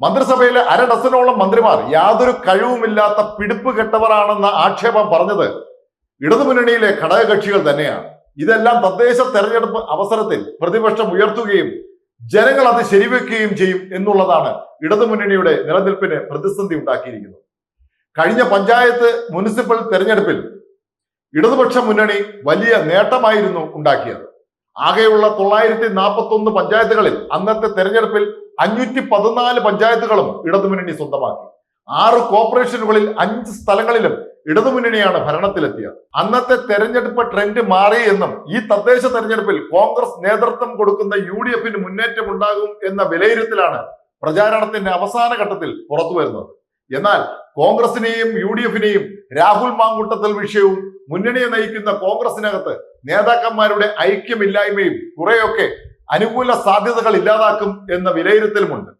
മന്ത്രിസഭയിലെ അര ഡസനോളം മന്ത്രിമാർ യാതൊരു കഴിവുമില്ലാത്ത പിടിപ്പ് കെട്ടവരാണെന്ന ആക്ഷേപം പറഞ്ഞത് ഇടതുമുന്നണിയിലെ ഘടകകക്ഷികൾ തന്നെയാണ്. ഇതെല്ലാം തദ്ദേശ തെരഞ്ഞെടുപ്പ് അവസരത്തിൽ പ്രതിപക്ഷം ഉയർത്തുകയും ജനങ്ങൾ അത് ശരിവെക്കുകയും ചെയ്യും എന്നുള്ളതാണ് ഇടതുമുന്നണിയുടെ നിലനിൽപ്പിന് പ്രതിസന്ധി ഉണ്ടാക്കിയിരിക്കുന്നത്. കഴിഞ്ഞ പഞ്ചായത്ത് മുനിസിപ്പൽ തെരഞ്ഞെടുപ്പിൽ ഇടതുപക്ഷ മുന്നണി വലിയ നേട്ടമായിരുന്നു ഉണ്ടാക്കിയത്. ആകെയുള്ള തൊള്ളായിരത്തി നാൽപ്പത്തി ഒന്ന് പഞ്ചായത്തുകളിൽ അന്നത്തെ തെരഞ്ഞെടുപ്പിൽ അഞ്ഞൂറ്റി പതിനാല് പഞ്ചായത്തുകളും ഇടതുമുന്നണി സ്വന്തമാക്കി. ആറ് കോർപ്പറേഷനുകളിൽ അഞ്ച് സ്ഥലങ്ങളിലും ഇടതുമുന്നണിയാണ് ഭരണത്തിലെത്തിയത്. അന്നത്തെ തെരഞ്ഞെടുപ്പ് ട്രെൻഡ് മാറി എന്നും ഈ തദ്ദേശ തെരഞ്ഞെടുപ്പിൽ കോൺഗ്രസ് നേതൃത്വം കൊടുക്കുന്ന യു ഡി എഫിന് മുന്നേറ്റം ഉണ്ടാകും എന്ന വിലയിരുത്തലാണ് പ്രചാരണത്തിന്റെ അവസാന ഘട്ടത്തിൽ പുറത്തു വരുന്നത് എന്നാൽ കോൺഗ്രസിനെയും യു ഡി എഫിനെയും രാഹുൽ മാങ്കുട്ടത്തൽ വിഷയവും മുന്നണിയെ നയിക്കുന്ന കോൺഗ്രസിനകത്ത് നേതാക്കന്മാരുടെ ഐക്യമില്ലായ്മയും കുറെയൊക്കെ അനുകൂല സാധ്യതകൾ ഇല്ലാതാക്കും എന്ന വിലയിരുത്തലുമുണ്ട്.